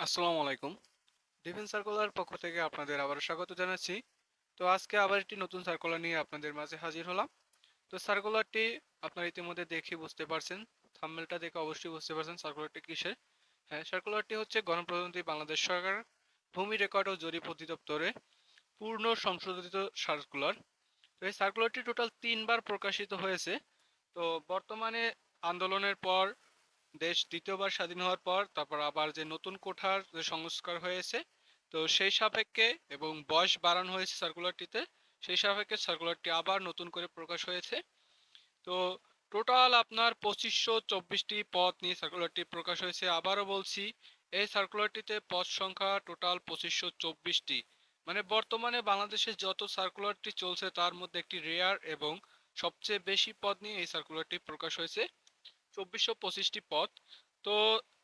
আসসালামু আলাইকুম। Defence circular পক্ষ থেকে আপনাদের আবারও স্বাগত জানাচ্ছি। তো আজকে আবার একটি নতুন সার্কুলার নিয়ে আপনাদের মাঝে হাজির হলাম। তো সার্কুলারটি আপনারা ইতিমধ্যে দেখে বুঝতে পারছেন থাম্বনেলটা দেখে অবশ্যই বুঝতে পারছেন সার্কুলারটি কিসের। হ্যাঁ সার্কুলারটি হচ্ছে গণপ্রজাতন্ত্রী বাংলাদেশ সরকার ভূমি রেকর্ড ও জরিপ অধিদপ্তরে পূর্ণ সংশোধিত সার্কুলার তো এই সার্কুলারটি টোটাল তিনবার প্রকাশিত হয়েছে। তো বর্তমানে আন্দোলনের পর দেশ দ্বিতীয়বার স্বাধীন হওয়ার পর, তারপর আবার যে নতুন কোঠার যে সংস্কার হয়েছে, তো সেই সাপেক্ষে এবং বয়স বাড়ানো হয়েছে সার্কুলারটিতে সেই সাপেক্ষে সার্কুলারটি আবার নতুন করে প্রকাশ হয়েছে। তো টোটাল আপনার পঁচিশশো চব্বিশটি পদ নিয়ে সার্কুলারটি প্রকাশ হয়েছে। আবারও বলছি, এই সার্কুলারটিতে পদ সংখ্যা টোটাল পঁচিশশো চব্বিশটি। মানে বর্তমানে বাংলাদেশে যত সার্কুলারটি চলছে, তার মধ্যে একটি রেয়ার এবং সবচেয়ে বেশি পদ নিয়ে এই সার্কুলারটি প্রকাশ হয়েছে। চব্বিশশো পঁচিশটি পদ তো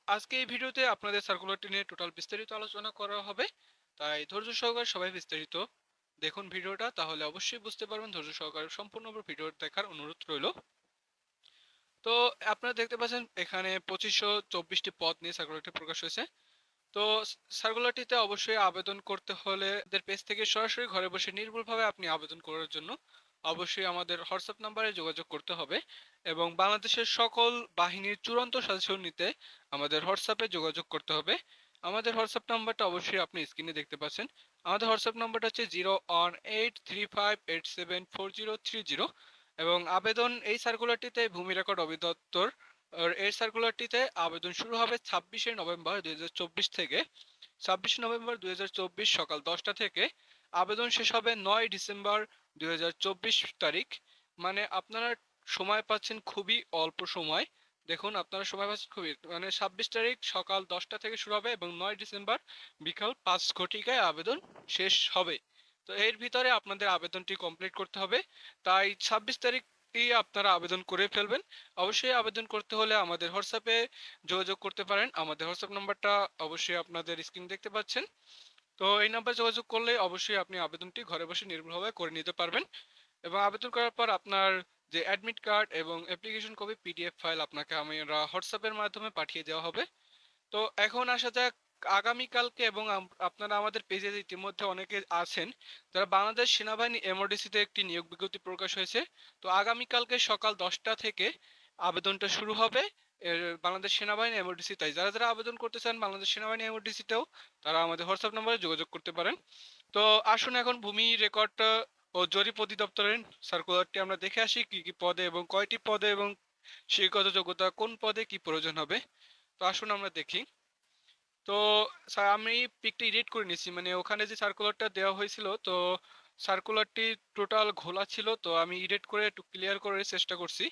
আজকে এই ভিডিওতে আপনাদের সার্কুলারটি নিয়ে টোটাল বিস্তারিত আলোচনা করা হবে। তাই ধৈর্য সহকারে সবাই বিস্তারিত দেখুন ভিডিওটা, তাহলে অবশ্যই বুঝতে পারবেন ধৈর্য সহকারে সম্পূর্ণ ভিডিও দেখার অনুরোধ রইল। তো আপনারা দেখতে পাচ্ছেন এখানে পঁচিশশো চব্বিশটি পদ নিয়ে সার্কুলারটি প্রকাশ হয়েছে। তো সার্কুলারটিতে অবশ্যই আবেদন করতে হলে পেজ থেকে সরাসরি ঘরে বসে নির্ভুলভাবে আপনি আবেদন করার জন্য অবশ্যই আমাদের হোয়াটসঅ্যাপ নাম্বারে যোগাযোগ করতে হবে এবং বাংলাদেশের সকল বাহিনীর চূড়ান্ত সাজেশন নিতে আমাদের হোয়াটসঅ্যাপে যোগাযোগ করতে হবে। আমাদের হোয়াটসঅ্যাপ নাম্বারটা অবশ্যই আপনি স্ক্রিনে দেখতে পাচ্ছেন। আমাদের হোয়াটসঅ্যাপ নাম্বারটা হচ্ছে zero one eight three five eight seven four zero three zero এবং আবেদন এই সার্কুলারটিতে ভূমি রেকর্ড অধিদপ্তর এই সার্কুলারটিতে আবেদন শুরু হবে ছাব্বিশে নভেম্বর দু হাজার চব্বিশ থেকে। ছাব্বিশে নভেম্বর দু হাজার চব্বিশ সকাল দশটা থেকে। আবেদন শেষ হবে নয় ডিসেম্বর দুই হাজার চব্বিশ তারিখ মানে আপনারা সময় পাচ্ছেন খুবই অল্প সময়। দেখুন, আপনারা সময় পাচ্ছেন খুবই। মানে ছাব্বিশ তারিখ সকাল দশটা থেকে শুরু হবে এবং নয় ডিসেম্বর বিকাল পাঁচ ঘটিকায় আবেদন শেষ হবে। তো এর ভিতরে আপনাদের আবেদনটি কমপ্লিট করতে হবে। তাই ছাব্বিশ তারিখই আপনারা আবেদন করে ফেলবেন। অবশ্যই আবেদন করতে হলে আমাদের হোয়াটসঅ্যাপে যোগাযোগ করতে পারেন। আমাদের হোয়াটসঅ্যাপ নাম্বারটা অবশ্যই আপনাদের স্ক্রিন দেখতে পাচ্ছেন। তো এই নাম্বার যোগাযোগ করলে অবশ্যই আপনি আবেদনটি ঘরে বসে নির্ভুলভাবে করে নিতে পারবেন এবং আবেদন করার পর আপনার যে অ্যাডমিট কার্ড এবং অ্যাপ্লিকেশন কপি পিডিএফ ফাইল আপনাকে আমরা হোয়াটসঅ্যাপের মাধ্যমে পাঠিয়ে দেওয়া হবে। তো এখন আসা যাক আগামীকালকে এবং আপনারা আমাদের পেজে ইতিমধ্যে অনেকে আছেন যারা বাংলাদেশ সেনাবাহিনী এমওডিসিতে একটি নিয়োগ বিজ্ঞপ্তি প্রকাশ হয়েছে। তো আগামীকালকে সকাল দশটা থেকে আবেদনটা শুরু হবে বাংলাদেশ সেনাবাহিনী এমওডিসি তাই যারা যারা আবেদন করতে চান বাংলাদেশ সেনাবাহিনী এমওডিসিতেও তারা আমাদের হোয়াটসঅ্যাপ নম্বরে যোগাযোগ করতে পারেন। তো আসুন এখন ভূমি রেকর্ড ও জরিপ অধিদপ্তরের সার্কুলারটি আমরা দেখে আসি, কি কি পদে এবং কয়টি পদে এবং শিক্ষাগত যোগ্যতা, কোন পদে কি প্রয়োজন হবে। তো আসুন আমরা দেখি। তো স্যার, আমি পিকটি এডিট করে নিয়েছি মানে ওখানে যে সার্কুলারটা দেওয়া হয়েছিল, তো সার্কুলারটি টোটাল ঘোলা ছিল, তো আমি এডিট করে একটু ক্লিয়ার করার চেষ্টা করছি।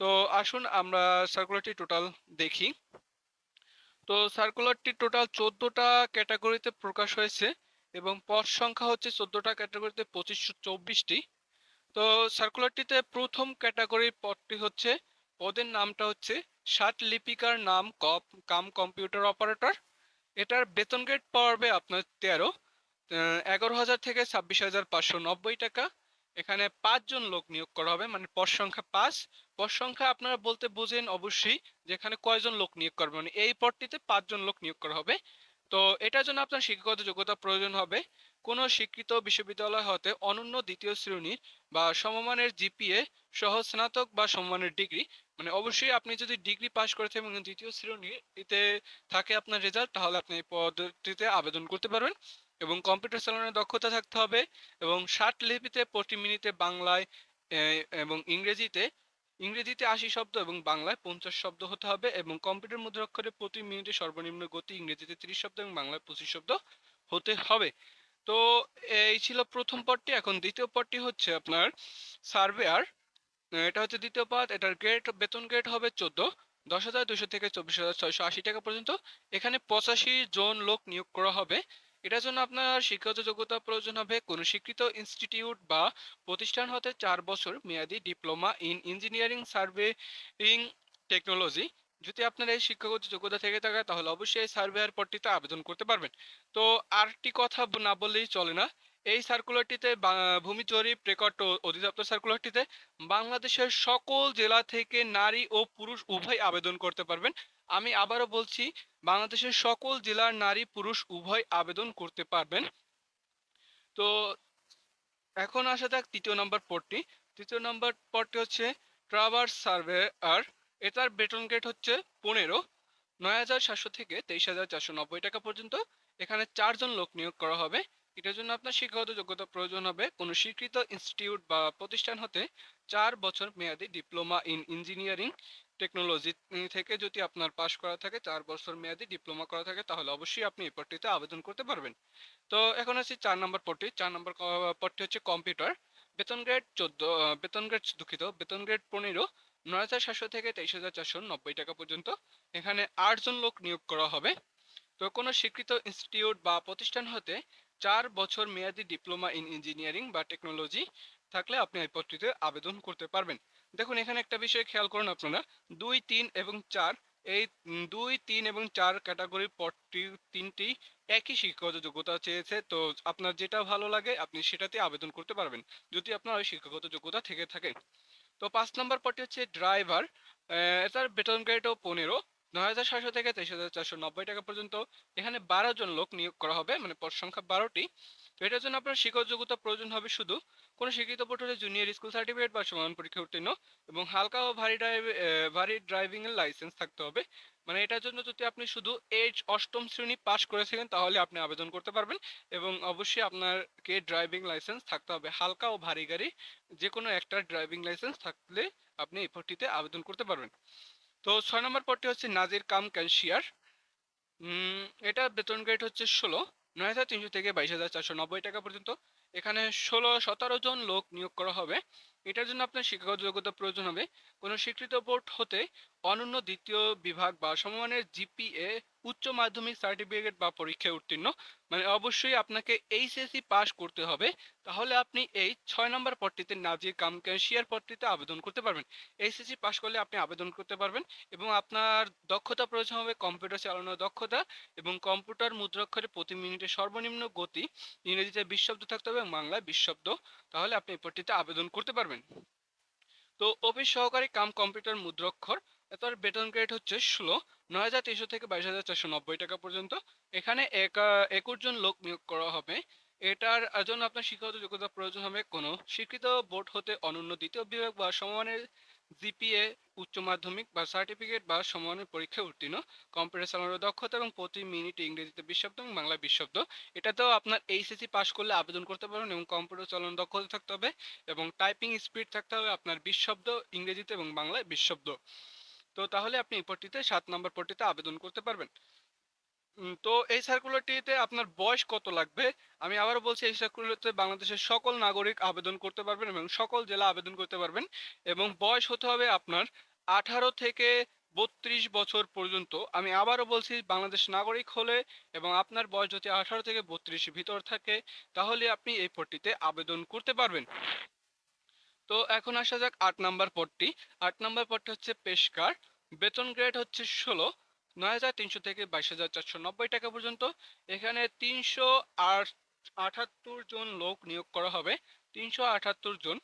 তো আসুন আমরা সার্কুলারটি টোটাল দেখি। তো সার্কুলারটি টোটাল চোদ্দোটা ক্যাটাগরিতে প্রকাশ হয়েছে এবং পদ সংখ্যা হচ্ছে চোদ্দোটা ক্যাটাগরিতে পঁচিশশো চব্বিশটি। তো সার্কুলারটিতে প্রথম ক্যাটাগরির পদটি হচ্ছে, পদের নামটা হচ্ছে ষাট লিপিকার নাম কপ কাম কম্পিউটার অপারেটর এটার বেতন গ্রেড পড়বে আপনার তেরো এগারো হাজার থেকে ছাব্বিশ হাজার পাঁচশো নব্বই টাকা। এখানে পাঁচজন লোক নিয়োগ করা হবে মানে পদ সংখ্যা পাঁচ। পদ সংখ্যা আপনারা বলতে বোঝেন অবশ্যই যেখানে কয়জন লোক নিয়োগ করবে মানে এই পদটিতে পাঁচজন লোক নিয়োগ করা হবে। তো এটার জন্য আপনার শিক্ষাগত যোগ্যতা প্রয়োজন হবে। কোনো স্বীকৃত বিশ্ববিদ্যালয় হতে অনন্য দ্বিতীয় শ্রেণির বা সমমানের জিপিএ সহ স্নাতক বা সমমানের ডিগ্রি মানে অবশ্যই আপনি যদি ডিগ্রি পাশ করে থাকেন এবং দ্বিতীয় শ্রেণীতে থাকে আপনার রেজাল্ট, তাহলে আপনি এই পদটিতে আবেদন করতে পারবেন। এবং কম্পিউটার চালানোর দক্ষতা থাকতে হবে এবং ষাট লিপিতে প্রতি মিনিটে বাংলায় এবং ইংরেজিতে ইংরেজিতে আশি শব্দ এবং বাংলায় পঞ্চাশ শব্দ হতে হবে এবং কম্পিউটার মুদ্রাক্ষরে প্রতি মিনিটে সর্বনিম্ন গতি ইংরেজিতে তিরিশ শব্দ এবং বাংলায় পঁচিশ শব্দ হতে হবে। তো এই ছিল প্রথম পদটি। এখন দ্বিতীয় পদটি হচ্ছে আপনার সার্ভেয়ার। এটা হচ্ছে দ্বিতীয় পদ। এটার গ্রেড বেতন গ্রেড হবে চোদ্দ। দশ হাজার দুশো থেকে চব্বিশ হাজার ছয়শো আশি টাকা পর্যন্ত। এখানে পঁচাশি জন লোক নিয়োগ করা হবে। এটার জন্য আপনার শিক্ষাগত যোগ্যতা প্রয়োজন হবে কোনো স্বীকৃত ইনস্টিটিউট বা প্রতিষ্ঠান হতে চার বছর মেয়াদি diploma in engineering surveying technology. যদি আপনার এই শিক্ষাগত যোগ্যতা থেকে থাকে, তাহলে অবশ্যই এই সার্ভেয়ার পদটিতে আবেদন করতে পারবেন। তো আরটি কথা না বললেই চলে না। এই সার্কুলারটিতে ভূমি জরিপ রেকর্ড অধিদপ্তর সার্কুলারটিতে বাংলাদেশের সকল জেলা থেকে নারী ও পুরুষ উভয় আবেদন করতে পারবেন। আমি আবারও বলছি, বাংলাদেশের সকল জেলার নারী পুরুষ উভয় আবেদন করতে পারবেন। তো এখন আসা যাক তৃতীয় নম্বর পদটি। তৃতীয় নম্বর পদটি হচ্ছে ট্রাভার্স সার্ভে আর এটার বেতন গ্রেড হচ্ছে পনেরো, নয় হাজার সাতশো থেকে তেইশ হাজার চারশো নব্বই টাকা পর্যন্ত। এখানে চারজন লোক নিয়োগ করা হবে। এটার জন্য আপনার শিক্ষাগত যোগ্যতা প্রয়োজন হবে। কোনো স্বীকৃত ইনস্টিটিউট বা প্রতিষ্ঠান হতে চার বছর মেয়াদি ডিপ্লোমা ইন ইঞ্জিনিয়ারিং টেকনোলজি থেকে যদি আপনার পাশ করা থাকে, চার বছর মেয়াদি ডিপ্লোমা করা থাকে, তাহলে অবশ্যই আপনি এই পদটিতে আবেদন করতে পারবেন। তো এখন আছে চার নম্বর পদটি। চার নম্বর পদটি হচ্ছে কম্পিউটার বেতন গ্রেড চোদ্দ বেতন গ্রেড দুঃখিত, বেতন গ্রেড পনেরো নয় হাজার সাতশো থেকে তেইশ হাজার চারশো নব্বই টাকা পর্যন্ত। এখানে আটজন লোক নিয়োগ করা হবে। তো কোনো স্বীকৃত ইনস্টিটিউট বা প্রতিষ্ঠান হতে চার বছর মেয়াদি ডিপ্লোমা ইন ইঞ্জিনিয়ারিং বা টেকনোলজি থাকলে আপনি এই পদটিতে আবেদন করতে পারবেন। দেখুন, এখানে একটা বিষয় খেয়াল করুন আপনারা। দুই, তিন এবং চার, এই দুই, তিন এবং চার ক্যাটাগরির পদটি তিনটি একই শিক্ষাগত যোগ্যতা চেয়েছে। তো আপনার যেটা ভালো লাগে, আপনি সেটাতে আবেদন করতে পারবেন, যদি আপনার ওই শিক্ষাগত যোগ্যতা থেকে থাকে। তো পাঁচ নম্বর পদটি হচ্ছে ড্রাইভার এটার বেতন গ্রেডও পনেরো, নয় হাজার সাতশো থেকে তেইশ হাজার চারশো নব্বই টাকা পর্যন্ত। এখানে বারো জন লোক নিয়োগ করা হবে মানে পদ সংখ্যা বারোটি। তো এটার জন্য আপনার শিক্ষক যোগ্যতা প্রয়োজন হবে শুধু কোনো স্বীকৃত বোর্ডে জুনিয়র স্কুল সার্টিফিকেট বা সমান পরীক্ষা উত্তীর্ণ এবং হালকা ও ভারী ড্রাইভ ভারী ড্রাইভিং এর লাইসেন্স থাকতে হবে। মানে এটার জন্য যদি আপনি শুধু এইচ অষ্টম শ্রেণি পাশ করেছিলেন, তাহলে আপনি আবেদন করতে পারবেন এবং অবশ্যই আপনাকে ড্রাইভিং লাইসেন্স থাকতে হবে। হালকা ও ভারী গাড়ি যে কোনো একটা ড্রাইভিং লাইসেন্স থাকলে আপনি এই পদটিতে আবেদন করতে পারবেন। তো ছয় নম্বর পদটি হচ্ছে নাজির কাম ক্যাশিয়ার এটা বেতন গ্রেড হচ্ছে ষোলো, নয় হাজার তিনশো থেকে বাইশ হাজার চারশো নব্বই টাকা পর্যন্ত। এখানে ষোলো সতেরো জন লোক নিয়োগ করা হবে। এটার জন্য আপনার শিক্ষাগত যোগ্যতা প্রয়োজন হবে। কোনো স্বীকৃত বোর্ড হতে অনন্য দ্বিতীয় বিভাগ বা সমমানের জিপিএ, উচ্চ মাধ্যমিক সার্টিফিকেট বা পরীক্ষায় উত্তীর্ণ। মানে অবশ্যই আপনাকে এইচএসসি পাস করতে হবে। তাহলে আপনি এই ছয় নম্বর পদটিতে নাজির কাম ক্যাশিয়ার পদটিতে আবেদন করতে পারবেন। এইচএসসি পাস করলে আপনি আবেদন করতে পারবেন এবং আপনার দক্ষতা প্রয়োজন হবে কম্পিউটার চালানোর দক্ষতা এবং কম্পিউটার মুদ্রাক্ষরে প্রতি মিনিটে সর্বনিম্ন গতি ইংরেজিতে বিশ শব্দ থাকতে হবে এবং বাংলায় বিশ শব্দ। তাহলে আপনি এই পদটিতে আবেদন করতে পারবেন। তো অফিস সহকারী কাম কম্পিউটার মুদ্রাক্ষর, এটার বেতন গ্রেড হচ্ছে ষোলো, নয় হাজার তিনশো থেকে বাইশ হাজার চারশো নব্বই টাকা পর্যন্ত। এখানে এক, একুশ জন লোক নিয়োগ করা হবে। এটার জন্য আপনার শিক্ষাগত যোগ্যতা প্রয়োজন হবে কোনো। স্বীকৃত বোর্ড হতে অনন্য দ্বিতীয় বিভাগ বা সমমানের জিপিএ, উচ্চ মাধ্যমিক বা সার্টিফিকেট বা সমমানের পরীক্ষায় উত্তীর্ণ। কম্পিউটার চালানোর দক্ষতা এবং প্রতি মিনিটে ইংরেজিতে বিশ শব্দ এবং বাংলা বিশ শব্দ এটাতেও আপনার এইচএসি পাস করলে আবেদন করতে পারবেন এবং কম্পিউটার চালানোর দক্ষতা থাকতে হবে এবং টাইপিং স্পিড থাকতে হবে আপনার বিশ শব্দ ইংরেজিতে এবং বাংলায় বিশ শব্দ তো তাহলে আপনি এই পট্টিতে, সাত নম্বর পট্টিতে আবেদন করতে পারবেন। তো এই সার্কুলারটিতে আপনার বয়স কত লাগবে? আমি আবারও বলছি, এই সার্কুলারটিতে বাংলাদেশের সকল নাগরিক আবেদন করতে পারবেন এবং সকল জেলা আবেদন করতে পারবেন এবং বয়স হতে হবে আপনার আঠারো থেকে বত্রিশ বছর পর্যন্ত। আমি আবারও বলছি, বাংলাদেশ নাগরিক হলে এবং আপনার বয়স যদি আঠারো থেকে বত্রিশ ভিতর থাকে, তাহলে আপনি এই পদটিতে আবেদন করতে পারবেন। তো এখন আসা যাক আট নাম্বার পদটি। আট নাম্বার পদটি হচ্ছে পেশকার বেতন গ্রেড হচ্ছে ষোলো। নয় হাজার তিনশো থেকে বাইশ হাজার চারশো নব্বই টাকা পর্যন্ত। এখানে তিনশো আট, আটাত্তর জন লোক নিয়োগ করা হবে। তিনশো আটাত্তর জন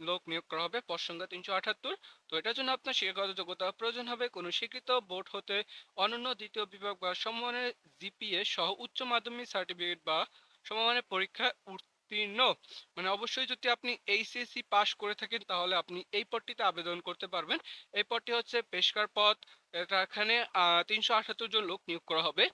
লোক নিয়োগ করা হবে। পদ সংখ্যা তিনশো আটাত্তর। তো এটার জন্য আপনার শিক্ষাগত যোগ্যতা প্রয়োজন হবে। কোনো স্বীকৃত বোর্ড হতে অনন্য দ্বিতীয় বিভাগ বা সমমানের জিপিএ সহ উচ্চ মাধ্যমিক সার্টিফিকেট বা সমমানের পরীক্ষা উত্তীর্ণ। মানে অবশ্যই যদি আপনি এইচএসসি পাস করে থাকেন, তাহলে আপনি এই পদটিতে আবেদন করতে পারবেন। এই পদটি হচ্ছে পেশকার পদ। এখানে তিনশো আটাত্তর জন লোক নিয়োগ করা হবে।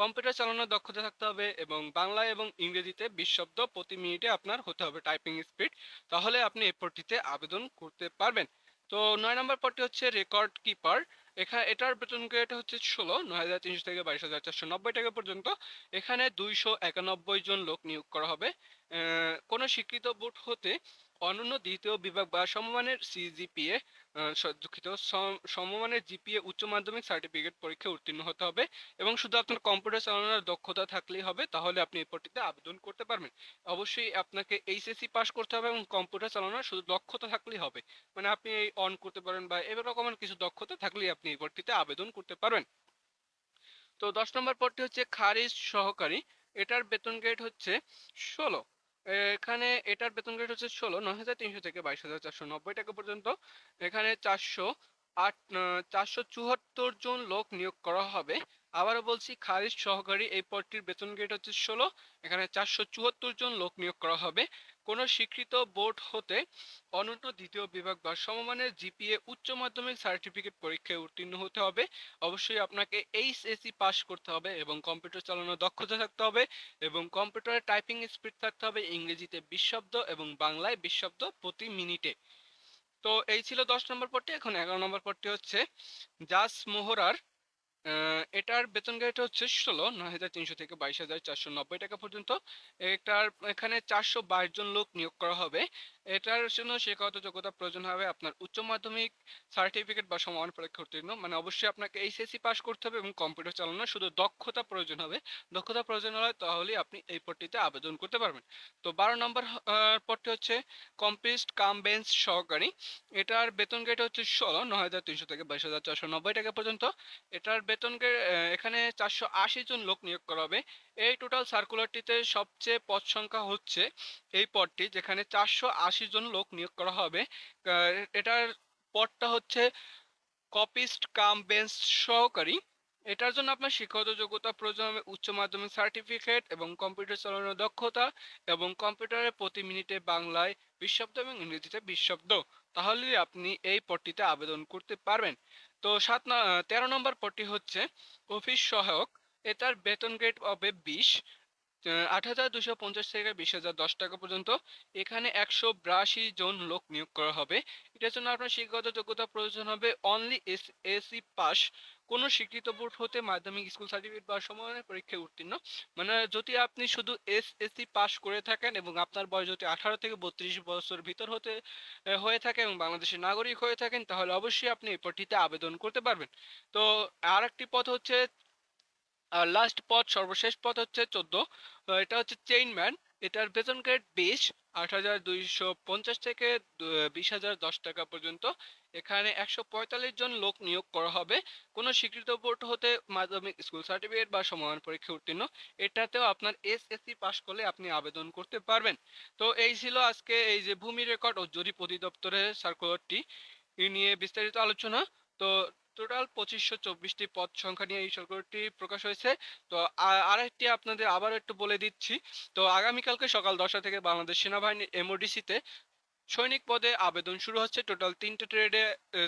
কম্পিউটার চালানোর দক্ষতা থাকতে হবে এবং বাংলা এবং ইংরেজিতে বিশ শব্দ প্রতি মিনিটে আপনার হতে হবে টাইপিং স্পিড। তাহলে আপনি এই পদটিতে আবেদন করতে পারবেন। তো নয় নম্বর পদটি হচ্ছে রেকর্ড কিপার। এখানে এটার বেতন গ্রেড হচ্ছে ষোলো, নয় হাজার তিনশো থেকে বাইশ হাজার চারশো নব্বই টাকা পর্যন্ত। এখানে দুইশো একানব্বই জন লোক নিয়োগ করা হবে। কোনো স্বীকৃত বোর্ড হতে অনন্য দ্বিতীয় বিভাগ বা সমমানের সিজিপিএ দুঃখিত সমমানের জিপিএ উচ্চ মাধ্যমিক সার্টিফিকেট পরীক্ষায় উত্তীর্ণ হতে হবে এবং শুধু আপনার কম্পিউটার চালানোর দক্ষতা থাকলেই হবে, তাহলে আপনি এই পদটিতে আবেদন করতে পারবেন। অবশ্যই আপনাকে এইচএসসি পাস করতে হবে এবং কম্পিউটার চালানোর শুধু দক্ষতা থাকলেই হবে। মানে আপনি এই অন করতে পারেন বা এ রকমের কিছু দক্ষতা থাকলেই আপনি এই পদটিতে আবেদন করতে পারবেন। তো দশ নম্বর পদটি হচ্ছে খারিজ সহকারী, এটার বেতন গ্রেড হচ্ছে ষোলো। এখানে এটার বেতন গ্রেড হচ্ছে ষোলো নয় হাজার তিনশো থেকে বাইশ হাজার চারশো নব্বই টাকা পর্যন্ত। এখানে চারশো আট চারশো চুয়াত্তর জন লোক নিয়োগ করা হবে। আবারও বলছি, খারিজ সহকারী এই পদটির বেতন গ্রেড হচ্ছে ষোলো, এখানে চারশো চুয়াত্তর জন লোক নিয়োগ করা হবে। কোনো স্বীকৃত বোর্ড হতে অনন্য দ্বিতীয় বিভাগ বা সমমানের জিপিএ উচ্চ মাধ্যমিক সার্টিফিকেট পরীক্ষায় উত্তীর্ণ হতে হবে। অবশ্যই আপনাকে এইচএসসি পাস করতে হবে এবং কম্পিউটার চালানোর দক্ষতা থাকতে হবে এবং কম্পিউটারে টাইপিং স্পিড থাকতে হবে, ইংরেজিতে বিশ শব্দ এবং বাংলায় বিশ শব্দ প্রতি মিনিটে। তো এই ছিল দশ নম্বর পদটি। এখন এগারো নম্বর পদটি হচ্ছে জাস মোহরার এটার বেতন গ্রেড হচ্ছে ষোলো, নয় হাজার তিনশো থেকে বাইশ হাজার চারশো নব্বই টাকা পর্যন্ত। এটার এখানে চারশো বাইশ জন লোক নিয়োগ করা হবে। এটার জন্য শিক্ষাগত যোগ্যতা প্রয়োজন হবে আপনার উচ্চ মাধ্যমিক সার্টিফিকেট বা সমান পরীক্ষা উত্তীর্ণ। মানে অবশ্যই আপনাকে এইচএসসি পাস করতে হবে এবং কম্পিউটার চালানো শুধু দক্ষতা প্রয়োজন হবে। দক্ষতা প্রয়োজন হয় তাহলে আপনি এই পদটিতে আবেদন করতে পারবেন। তো বারো নম্বর পদটি হচ্ছে কম্পিস্ট কাম বেঞ্চ সহকারী। এটার বেতন গ্রেড হচ্ছে ষোলো, নয় হাজার তিনশো থেকে বাইশ হাজার চারশো নব্বই টাকা পর্যন্ত। এটার বেতন গ্রেড এখানে চারশো আশি জন লোক নিয়োগ করা হবে। এই টোটাল সার্কুলারটিতে সবচেয়ে পদ সংখ্যা হচ্ছে এই পদটি, যেখানে চারশো আশি জন লোক নিয়োগ করা হবে। এটার পদটা হচ্ছে কপিস্ট কাম বেঞ্চ সহকারী। এটার জন্য আপনার শিক্ষাগত যোগ্যতা, প্রয়োজন হবে উচ্চ মাধ্যমিক সার্টিফিকেট এবং কম্পিউটার চালানোর দক্ষতা এবং কম্পিউটারে প্রতি মিনিটে বাংলায় বিশ শব্দ এবং ইংরেজিতে বিশ শব্দ তাহলে আপনি এই পদটিতে আবেদন করতে পারবেন। তো সাত তেরো নম্বর পদটি হচ্ছে অফিস সহায়ক। এটার বেতন গ্রেড হবে বিশ। আট হাজার দুশো পঞ্চাশ থেকে বিশ হাজার দশ টাকা পর্যন্ত এখানে একশো বিরাশি জন লোক নিয়োগ করা হবে। এটার জন্য আপনার শিক্ষাগত যোগ্যতা প্রয়োজন হবে অনলি এস এসি পাস কোনো স্বীকৃত বোর্ড হতে মাধ্যমিক স্কুল সার্টিফিকেট বা সমানের পরীক্ষায় উত্তীর্ণ। মানে যদি আপনি শুধু এস এসসি পাস করে থাকেন এবং আপনার বয়স যদি আঠারো থেকে বত্রিশ বছর ভিতর হতে হয়ে থাকে এবং বাংলাদেশের নাগরিক হয়ে থাকেন, তাহলে অবশ্যই আপনি এই পদটিতে আবেদন করতে পারবেন। তো আর একটি পদ হচ্ছে আর লাস্ট পথ, সর্বশেষ পথ হচ্ছে চোদ্দ। এটা হচ্ছে চেইনম্যান এটার বেতন গ্রেড বিশ, আট হাজার দুইশো পঞ্চাশ থেকে বিশ হাজার দশ টাকা পর্যন্ত। এখানে একশো পঁয়তাল্লিশ জন লোক নিয়োগ করা হবে। কোনো স্বীকৃত বোর্ড হতে মাধ্যমিক স্কুল সার্টিফিকেট বা সমান পরীক্ষা উত্তীর্ণ। এটাতেও আপনার এস এসএসসি পাস করলে আপনি আবেদন করতে পারবেন। তো এই ছিল আজকে এই যে ভূমি রেকর্ড ও জরিপ অধিদপ্তরের সার্কুলারটি নিয়ে বিস্তারিত আলোচনা। তো টোটাল পঁচিশশো চব্বিশটি পদ সংখ্যা নিয়ে এই সার্কুলারটি প্রকাশ হয়েছে। তো আরেকটি আপনাদের আবার একটু বলে দিচ্ছি। তো আগামীকালকে সকাল দশটা থেকে বাংলাদেশ সেনাবাহিনীর এমওডিসিতে সৈনিক পদে আবেদন শুরু হচ্ছে। টোটাল তিনটে ট্রেডে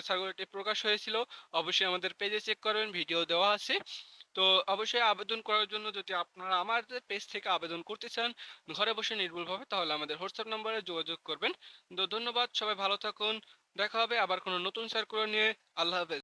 সার্কুলারটি প্রকাশ হয়েছিল। অবশ্যই আমাদের পেজে চেক করবেন, ভিডিও দেওয়া আছে। তো অবশ্যই আবেদন করার জন্য যদি আপনারা আমাদের পেজ থেকে আবেদন করতে চান, ঘরে বসে নির্ভুলভাবে, তাহলে আমাদের হোয়াটসঅ্যাপ নম্বরে যোগাযোগ করবেন। তো ধন্যবাদ, সবাই ভালো থাকুন। দেখা হবে আবার কোনো নতুন সার্কুলার নিয়ে। আল্লাহ হাফেজ।